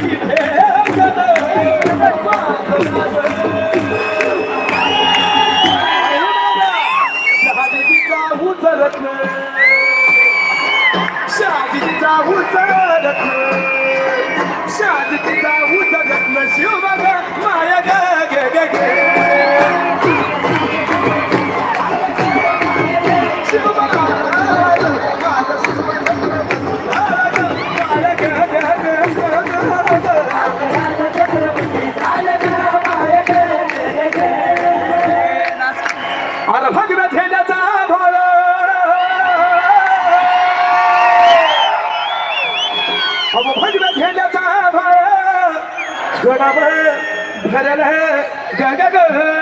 Thank. भरल गग ग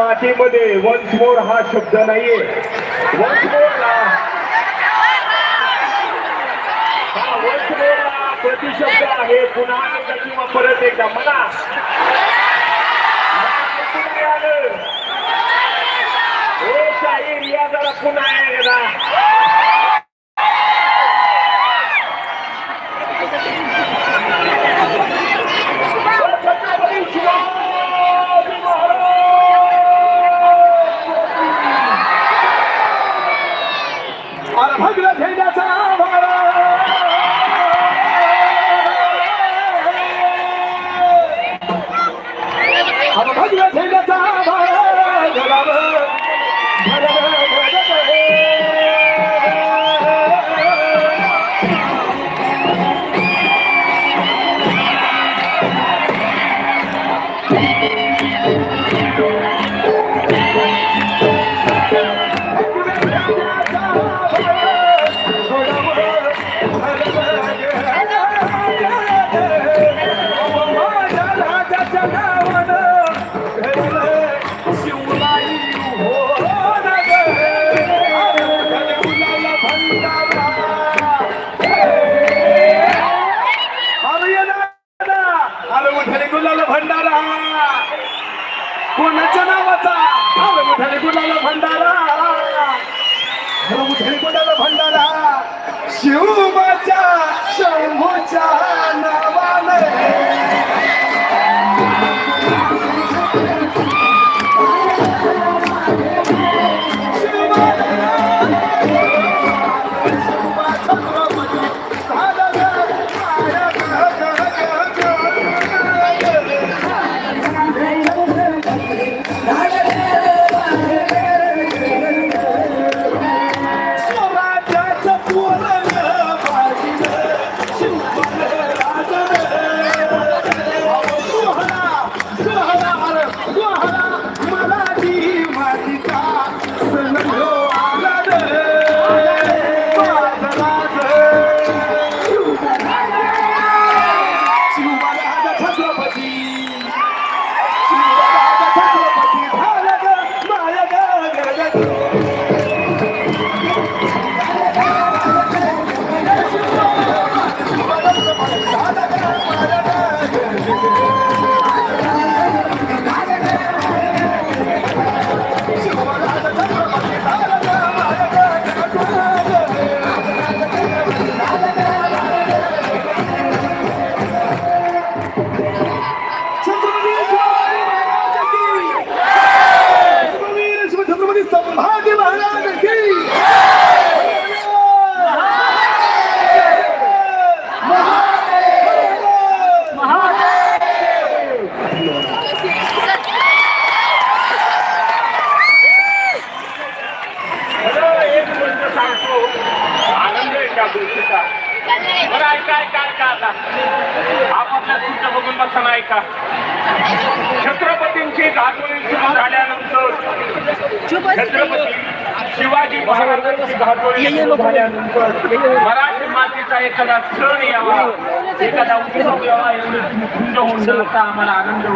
मातीमध्ये वन्स मोर हा शब्द नाहीये. वन्स मोरला हा वन्स मोर हा प्रतिशब्द आहे. पुन्हा एकदा किंवा परत एकदा. म्हणा ऐकून घ्यालं. शाहीर या जरा पुन्हा एकदा. आलं मोठ्याने गुलाला भंडारा शिवबाच्या शंभूच्या नावाने ऐका आता आपापल्या तुमच्या बघून बसा ऐका छत्रपतींची घातोळी सुरू झाल्यानंतर छत्रपती शिवाजी महाराजांची घातोळी सुरू झाल्यानंतर मराठी मातीचा एखादा सण यावा. एखादा आम्हाला आनंद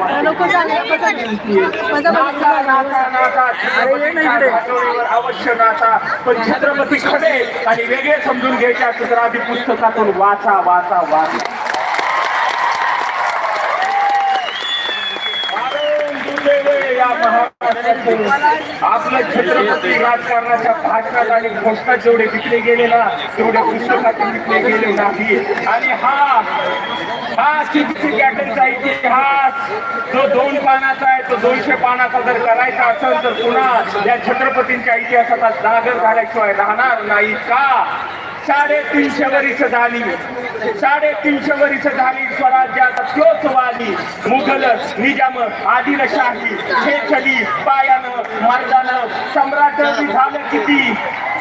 अवश्य नाचा पण छत्रपती खरे आणि वेगळे समजून घ्यायचे असं तर आधी पुस्तकातून वाचा वाचा वाचा कारण दुर्दैव या महाराष्ट्राचे आपलं छत्रपती राजकारणाच्या भाषणात आणि घोषणा जेवढे विकले गेले ना तेवढे पुस्तकात विकले गेले नाही. आणि हा हा चिकित्सिक कॅटलचा इतिहास. जो दोन पानाचा आहे तो दोनशे पानाचा जर करायचा असेल तर पुन्हा या छत्रपतींच्या इतिहासाचा जागर झाल्याशिवाय राहणार नाही का? साडेतीनशे वर्ष झाली. साडेतीनशे वर्ष झाली स्वराज्याचा तोच वाली मुघल निजाम आदिलशाही छेछली पायानं मर्दानं सम्राट झालं किती?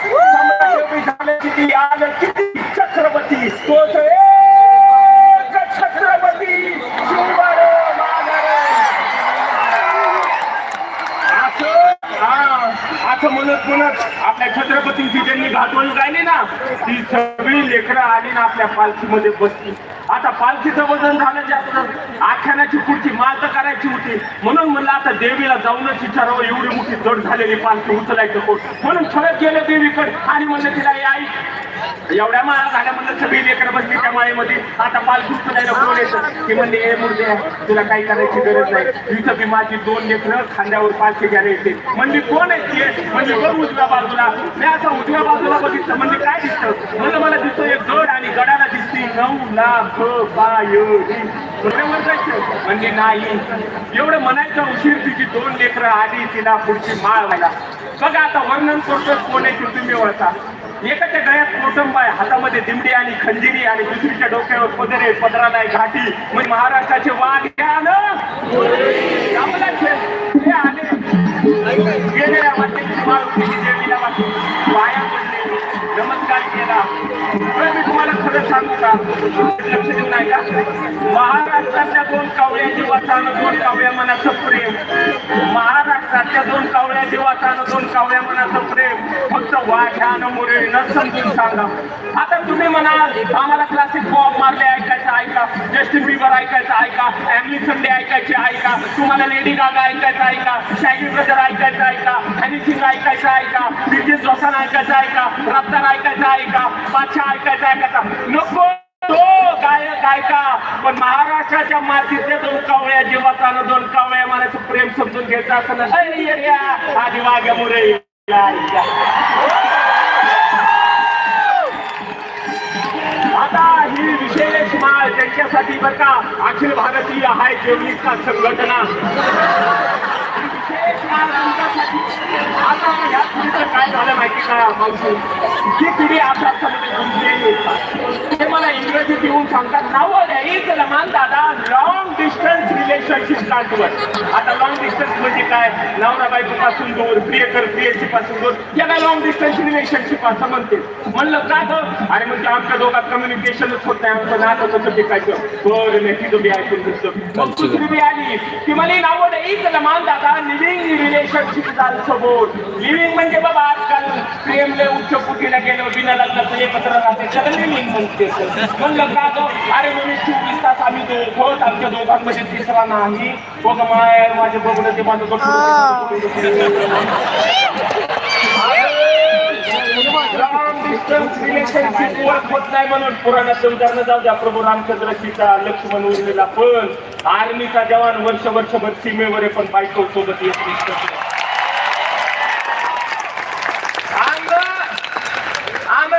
सम्राट झालं किती? आलं किती? छत्रपती. तोच एक छत्रपती असं? हा. असं म्हणत म्हणत आपल्या छत्रपतींची ज्यांनी घाटवण गायली ना? ती सगळी लेकरं आली ना आपल्या पालखीमध्ये बसली. आता पालखीचं वजन झालं जास्त आख्यानाची पुढची माळ तर करायची होती. म्हणून म्हणलं आता देवीला जाऊनच विचारावं एवढी मोठी जड झालेली पालखी उचलायचं कोण? म्हणून छळत गेलं देवीकडे. आणि म्हणलं तिला आई एवढ्या माळा झाल्या म्हणलं सगळी लेकरं बसली त्या माळेमध्ये. आता पालखी उचलायला कोण येतं ती म्हणली ए मुर्दे तुला काही करायची गरज नाही. तिथं बी माझी दोन लेकरं खांद्यावर पालखी घ्यायला येते म्हणजे कोण आहे ते? म्हणजे बघ उजव्या बाजूला. मी असं उजव्या बाजूला बघितलं. म्हणजे काय दिसतं? म्हणलं मला दिसतो एक गड आणि गडाला दिसते. नऊ लाख पायरी म्हणजे नाही. एवढं म्हणायचं उशीर तिची दोन लेकरं आली तिला पुढची माळ व्हायला. बघा आता वर्णन करतोय कोण आहे तुम्ही ओळखा एकाच्या गळ्यात कोटंब आहे हातामध्ये दिमडी आणि खंजिरी आणि दुसरीच्या डोक्यावर पदरे पदराला आहे घाटी. म्हणजे महाराष्ट्राचे वाघ घ्या आले. गेलेल्या वाटेची माळ देवीला वाटली पडले. नमस्कार केला. खरं सांगू का? लक्ष देऊ नाही का? महाराष्ट्रातल्या दोन कावळ्या वाचानं दोन कावळ्या मनाचं प्रेम. महाराष्ट्रातल्या दोन कावळ्या वाचानं दोन कावळ्या मनाचं प्रेम. फक्त वाघ्यानं मुरे न समजून सांगा. आता तुम्ही म्हणाल आम्हाला क्लासिक पॉप मारले ऐकायचं ऐका. जस्टिन बिबर ऐकायचं ऐका. ॲमली संडे ऐकायची ऐका. तुम्हाला लेडी गागा ऐकायचं ऐका. शॅगी ब्रदर ऐकायचं ऐका. हनी सिंग ऐकायचं ऐका बिरजीत जोसान ऐकायचं ऐका रफ्तार ऐकायचं ऐका बादशाह ऐकायचं ऐकायचा नको तो गायक ऐका पण महाराष्ट्राच्या मातीतल्या दोन कावळ्या जीवाचानं दोन कावळ्या मानाचं प्रेम समजून घ्यायचं असं ना अरे येड्या, आधी वाघ्या मुरे आता ही विशेष माळ त्यांच्यासाठी बरं का अखिल भारतीय हाय जेवणीचा संघटना. आता काय झालं माहिती का मावशी ही पिढी गुंतलेली ते मला इंग्रजीत येऊन सांगतात नाव इज लमान दादा लॉंग डिस्टन्स रिलेशनशिप काढतो आता लॉंग डिस्टन्स म्हणजे काय नवरा बायको पासून दूर प्रियकर प्रियसी पासून दूर याला लॉंग डिस्टन्स रिलेशनशिप असं म्हणते म्हणलं का गं अरे म्हणजे आमच्या दोघात कम्युनिकेशनच होत नाही आमचं नातं कसं टिकायचं बरं नाही तिथं बी ऐकून दिसतं मग दुसरी बी आली ती मला नाव इज लमान दादा लिव्हिंग रिलेशनशिप झालं बोल लिव्हिंग म्हणजे बाबा आजकाल प्रेमले उच्च कुटीला गेलो बिना लग्नाचं एकत्र राहते. त्याला लिव्हिंग म्हणते म्हणलं का गं? अरे म्हणजे चोवीस तास आम्ही दोघं आमच्या दोघांमध्ये तिसरा नाही. बघ माय माझे बघणं ते माझं डिस्टन्स रिलेशनशिप होत नाही म्हणून पुराणात उदाहरणं जाऊ द्या प्रभू लक्ष्मण उरलेला पण आर्मीचा जवान वर्ष वर्षभर सीमेवर पण बायको सोबत येत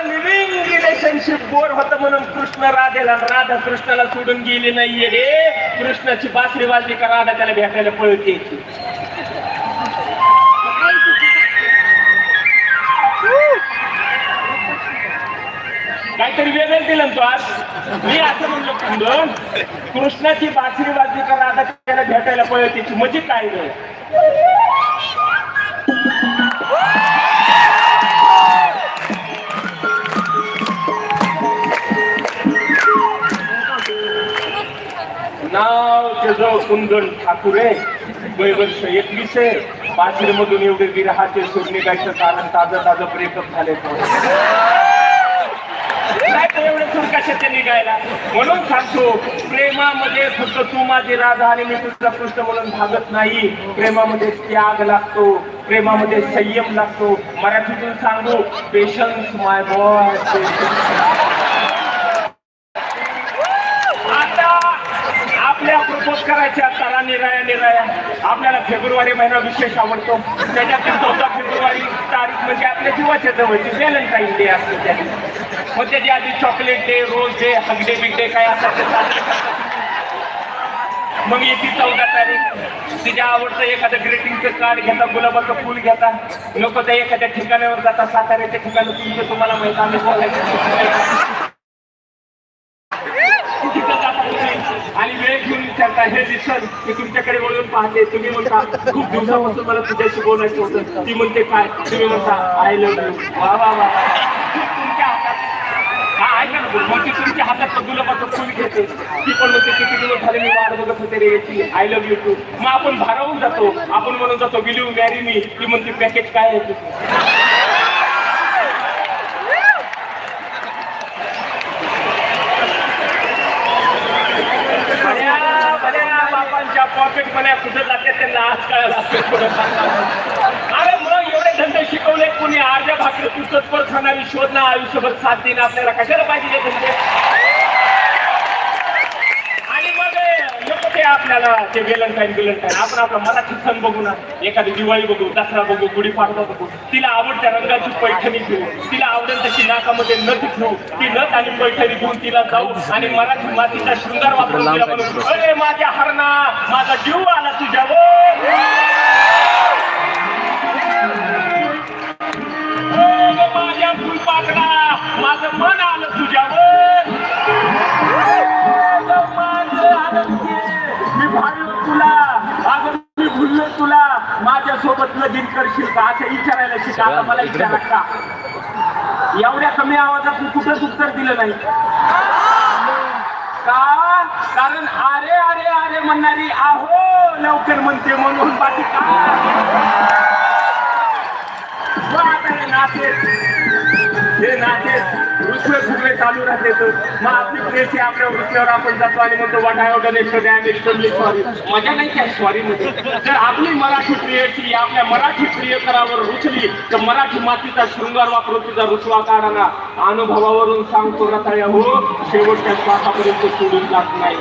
लिव्हिंग रिलेशनशिप बोर होत म्हणून कृष्ण राधेला राधा कृष्णाला सोडून गेली नाहीये रे कृष्णाची बासरी वाजली का राधा त्याला भेटायला पळत. यायची काहीतरी वेगळं दिलं तो आज. मी असं म्हणलो कुंदन कृष्णाची बासरी वाजली का राधा त्याला भेटायला पळत त्याची म्हणजे काय रे? नाव त्याचं कुंदन ठाकूर. वय वर्ष एकवीस आहे. बासरीमधून एवढे विरहाचे सोडणे गायचं कारण ताजं ताजं ब्रेकअप झाले काय एवढे सूर कशाचे निघायला? म्हणून सांगतो प्रेमामध्ये फक्त तू माझी राधा आणि मी तुझा कृष्ण म्हणून भागत नाही. प्रेमामध्ये त्याग लागतो प्रेमामध्ये संयम लागतो. मराठीतून सांगू पेशन्स माय बॉय आता आपल्या प्रपोज करायच्या तारा निराया निराया आपल्याला फेब्रुवारी महिना विशेष आवडतो. त्याच्यातील चौदा फेब्रुवारी तारीख म्हणजे आपल्या जीवाच्या जवळची व्हॅलेंटाईन डे असतो त्या मग त्याच्या आधी chocolate day rose day hug day बिगडे काय असतात मग येते चौदा तारीख. तिच्या आवडतं एखादं ग्रीटिंगचं कार्ड घेता गुलाबाचं फुल घेता. लोक त्या एखाद्या ठिकाणावर जातात साताऱ्याच्या ठिकाणी तुमचं तुम्हाला माहिती आम्ही बोलायचं. आणि वेळ घेऊन विचारता हे दिसत मी तुमच्याकडे वळून पाहते. तुम्ही म्हणता खूप दिवसापासून मला तुझ्याशी बोलायचं होतं. ती म्हणते काय? तुम्ही म्हणता आय लव्ह यू वा वा वा. मग तुमच्या हातात गुलाबाचं फुल घेते. ती पण म्हणते किती दिवस झाले मी वाट बघत होते रे याची आय लव्ह यू टू मग आपण भारावून जातो. आपण म्हणून जातो विल यू मॅरी मी ती म्हणते पॅकेज काय आहे तुझं? पॉकेट मला कुठं लागते त्यांना आज काय लागते शिकवले कुणी अर्ध्या भाकरी पुस्तक पर खाणारी ना आयुष्यभर साथ देणं आपल्याला कशाला पाहिजे आणि मग नको ते आपल्याला? ते वेलंटाईन वेलंटाईन आपण आपला मराठी सण बघू ना. एखादी दिवाळी बघू दसरा बघू गुढीपाडवा बघू. तिला आवडत्या रंगाची पैठणी घेऊ. तिला आवडेल तशी नाकामध्ये नथ घेऊ. ती नथ आणि पैठणी घेऊन तिला जाऊ आणि मराठी मातीचा शृंगार वापरून तिला म्हणू अरे माझ्या हरणा माझा जीव आला तुझ्यावर. माझं मन आलं तुझ्यावर. मी भांडलो तुला. अगं मी भुललो तुला. माझ्या सोबत लगीन करशील का? असं विचारायला शिका. आता मला विचारा का एवढ्या कमी आवाजात मी कुठंच उत्तर दिलं नाही? का? कारण अरे अरे अरे म्हणणारी आहो लवकर म्हणते म्हणून बाकी हे नाते. हे नाते रुसवे फुगवे चालू राहते तर मग आपली प्रेस आपल्या रुसव्यावर आपण जातो आणि म्हणतो वाट आय ऑर्डर डॅमेज सॉरी मजा नाही त्या स्वारी मध्ये. जर आपली मराठी प्रियची आपल्या मराठी प्रियकरावर रुचली तर मराठी मातीचा शृंगार वापरून तुझा रुसवा काढाना अनुभवावरून सांगतो रताया हो शेवटच्या श्वासापर्यंत सोडून जात नाही.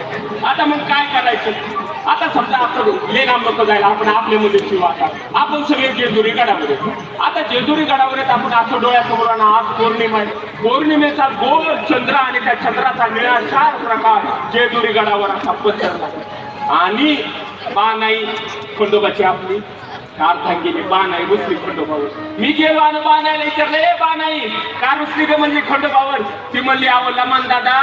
आता मग काय करायचं? आता समजा आपण ले लांब नको जायला आपण आपल्या मध्ये शिव आता. आपण सगळे जेजुरी गडावर आता जेजुरी गडावर आपण असं डोळ्यासमोर आणा आज पौर्णिमा आहे पौर्णिमेचा गोल चंद्र आणि त्या चंद्राचा निळाशार प्रकाश जेजुरी गडावर असा पसरला. आणि बा नाही खंडोबाची आपली. अर्धांगिनी बा नाही रुसली खंडोबावर. मी गेलो आणि बा नाही विचारलं ए बा नाही का रुसली ग म्हणजे खंडोबावर? ती म्हणली अहो लमान दादा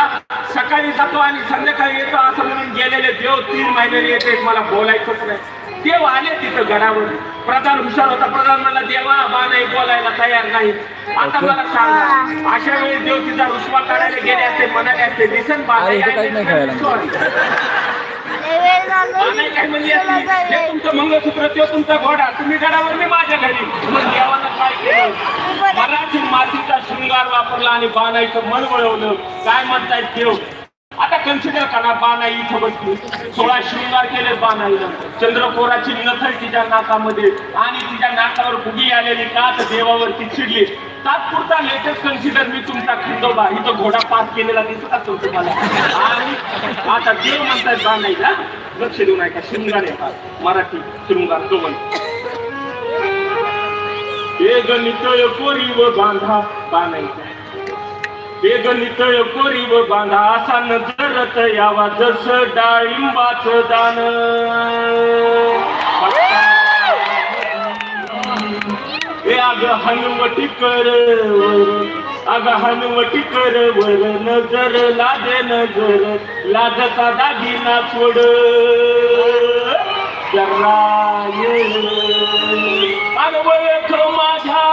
सकाळी जातो आणि संध्याकाळी येतो असं म्हणून गेलेले देव तीन महिने येते मला बोलायचंच नाही. देव आले तिथं गडावर प्रधान हुशार होता प्रधान मला देवा बा नाही बोलायला तयार नाही. आता मला सांगा अशा वेळी देव तिचा रुसवा काढायला गेले असते म्हणाले असते दिसन बा तुमचं मंगळसूत्र तो तुमचा घोडा. तुम्ही गडावर मी माझ्या घरी. मग देवानं काय केलं? मराठी मातीचा शृंगार वापरला आणि बाणाईचं मन वळवलं. काय म्हणतायत देव आता कन्सिडर करा बाणाई इथं बसली. सोळा शृंगार केले बाणाईनं चंद्रकोराची नथळ तिच्या नाकामध्ये आणि तिच्या नाकावर बुगी आलेली कात देवावरती चिडली. तात्पुरता लेटेस्ट कन्सिडर मी तुमचा खंडोबा. इथं घोडा पास केलेला दिसत असेल तुम्हाला. आणि आता देव म्हणतात बाणाईला लक्ष देऊ नका शृंगार आहे मराठी शृंगार दोन हे गणित कोरी व बांधा बाणाईचा हे कोरीव बांधा असा नजरत यावा जस डाळिंबाच दान. हे अग हनुवटी कर अग हनुवटी कर वर नजर लाजे नजर लाजचा दागिना सोड. जरा अनवयख माझ्या.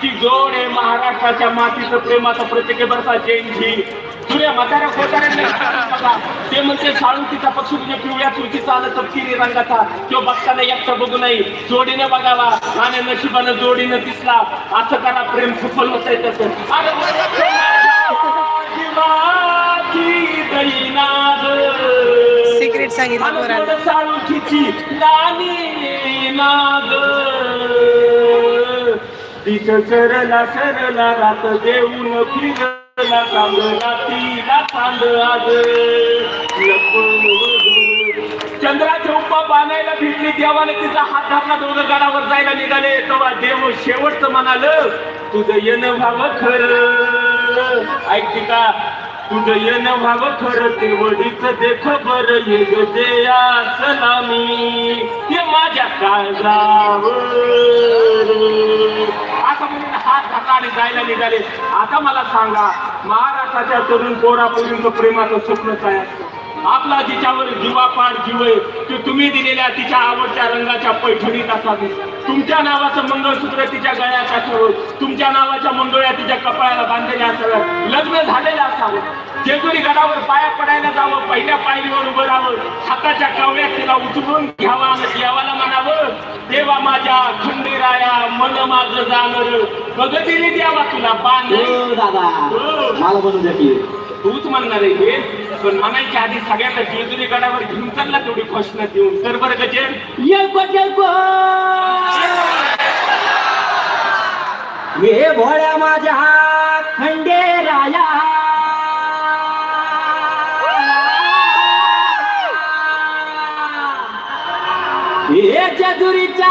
साळुंकीची जोड आहे महाराष्ट्राच्या मातीचं प्रेमाचं प्रत्येक आहे बरं का जैनजी सूर्या म्हाताऱ्या कोताऱ्यांना ते म्हणते साळुंकीचा पक्षी म्हणजे पिवळ्या चुरकीचा आलं तपकिरी रंगाचा. तो बघताना एकटा बघू नाही जोडीने बघावा आणि नशिबानं जोडीनं दिसला. असं करा प्रेम सफल होत आहे तसं. सिक्रेट सांगितलं साळुंकीची नाग दिस सरला सरला रात देऊन फिरला सांग रातीला चांद आज. चंद्राच्या उपा बांधायला भेटली देवाने तिचा हात धरला दोघं गडावर जायला निघाले. तेव्हा देव शेवटचं म्हणाल तुझं येणं व्हावं खरं. ऐकते का तुझं येणं व्हावं खरं ते वडीच देख बर ये ग देया सलामी हे माझ्या काळजावर. हात आणि जायला निघाले. आता मला सांगा महाराष्ट्राच्या तरुण पोरापूर्वीचं प्रेमाचं स्वप्न काय असतं? आपला जिच्यावर जीवापाड जीव आहे ते तुम्ही दिलेल्या तिच्या आवडत्या रंगाच्या पैठणीत असावी. तुमच्या नावाचं मंगळसूत्र तिच्या गळ्यात असावं. तुमच्या नावाच्या मंगळ्या तिच्या कपाळाला बांधलेल्या असाव्या लग्न झालेलं असावं. जेजुरी गडावर पाया पडायला जावं पहिल्या पायरीवर उभं राहावं. हाताच्या कवड्यात तिला उचलून घ्यावा आणि देवाला म्हणावं देवा माझ्या खंडेराया मन माझं जाणार. बघतीने द्यावा तुला बांध. हो दादा. हो. मला द्या तूच म्हणणार आहे हे. पण म्हणायच्या आधी सगळ्यांना जेजुरी गडावर घेऊन चालला तेवढी प्रश्न देऊन. तर बरं गजेर हे ये भोळ्या माझ्या खंडेराया ये हे जेजुरीच्या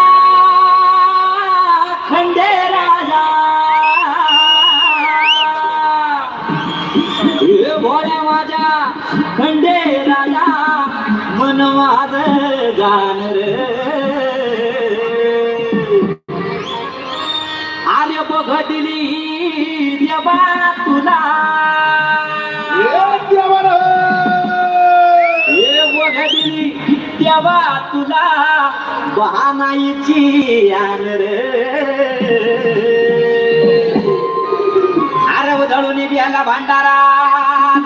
बघितली देवा तुला. बघितली देवा तुला. बहानाईची रे. आरव धळून बियाला भांडारा.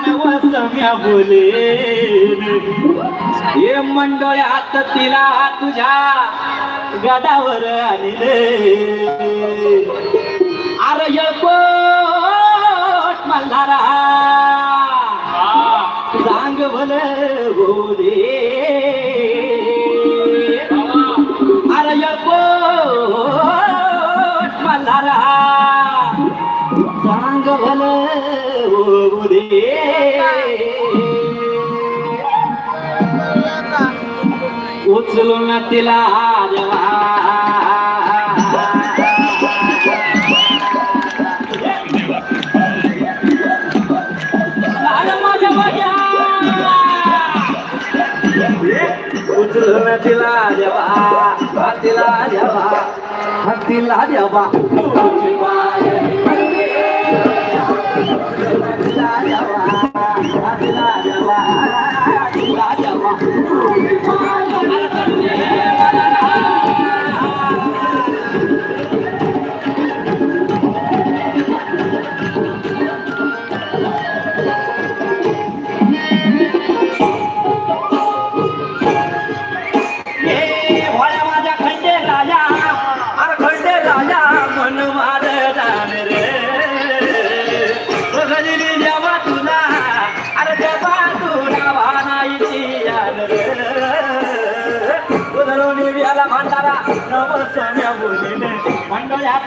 नवसम्या बोले हे मंडळात तिला तुझ्या गडावर आणले. येळकोट मल्हारा. सांग भल बोले आर येळकोट मल्हारा. सांग भल बोले उचलून तिला देवा उचलून तिला देवा हातीला देवा हातीला देवा.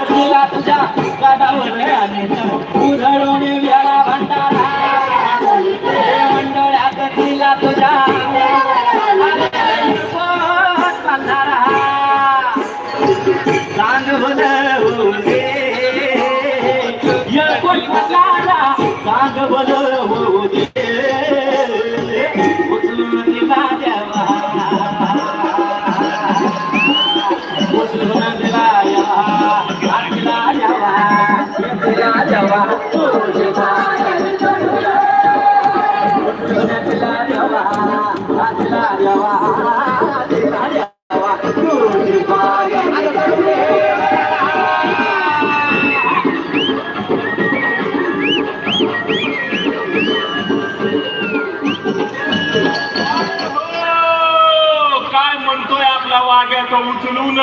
मंडळात तुझ्या गाडावर उधळून याला भांडारा. तुझ्या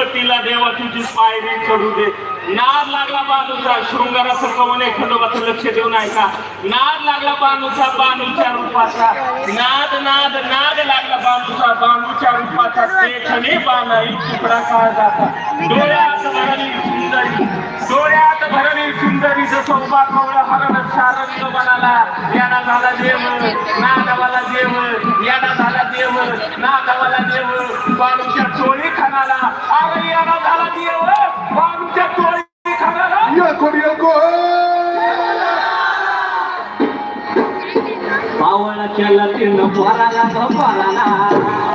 तिला देवा तुझी पायरी चढू दे. नाद लागला बानूचा शृंगाराचं कवने खंडोबाचं लक्ष देऊन ऐका. नाद लागला बानूचा बानूच्या रूपाचा. नाद नाद नाद लागला बानूचा बानूच्या रूपाचा. देखणे बाणाई तुकडा काळ जाता. डोळ्यात भरली सुंदरी डोळ्यात भरली सुंदरी जसं उभा कवळ हरण सारंग बनाला. याडा झाला देव नादवाला देव याडा झाला देव नादवाला देव. बाळूच्या चोळी खानाला अरे याडा झाला देव बाळूच्या चोळी खानाला पावळ केलं तीन पोराला ग पोराला.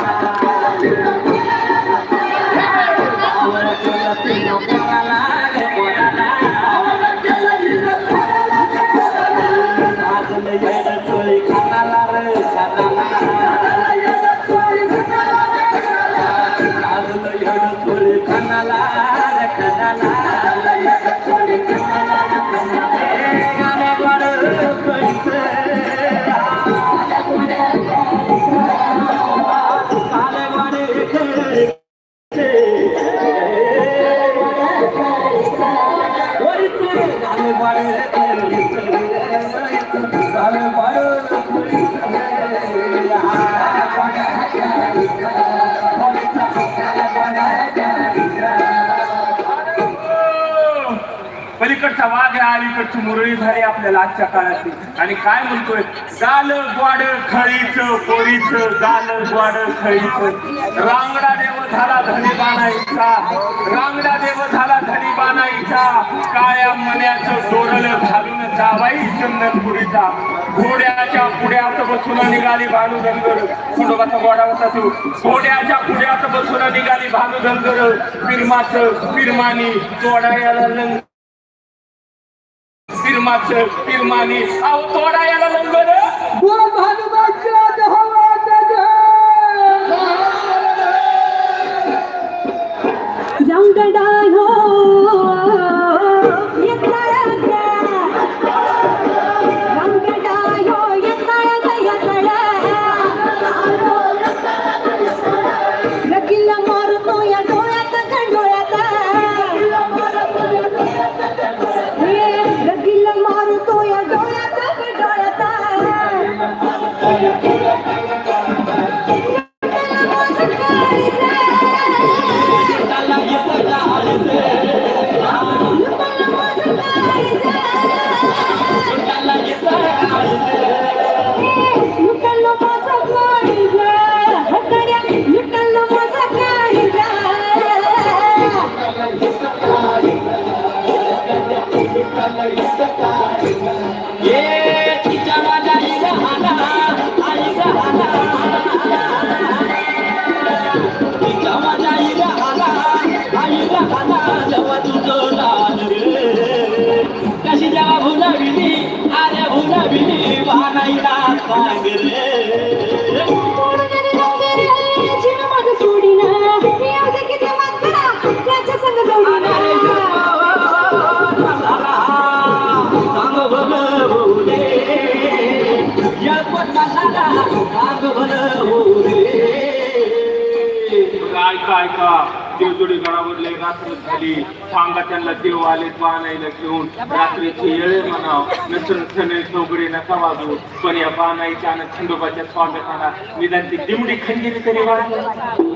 आणि काय म्हणतोय? गाल ग्वाड खळीच पोरीच गाल ग्वाड खळीच. रांगडा देव झाला धनी बाणाईचा. रांगडा देव झाला धनी बानायचा काळ्या मण्याचं डोरल घालून जावाई चंदनपुरीचा घोड्याच्या पुढ्यात बसून निघाली भानू धनगर कुटुंबाचा गोडा होता तू? घोड्याच्या पुढ्यात बसून निघाली भानू धनगर फिरमाचं फिरमानी चोडायाला लंग firmace, firmani, autora e la lângără? Bun, hanumația de halatăgă! Rangădaro, e Honduras. देवदुडी गडावरले रात्र झाली. सांगा त्यांना देव आले पानाईला घेऊन. रात्रीचे येळे म्हणाव. नसून सणे नका वाजू पण या पानाईच्या आणि खंडोबाच्या स्वागताला निदान ती दिमडी खंजीरी तरी वाजली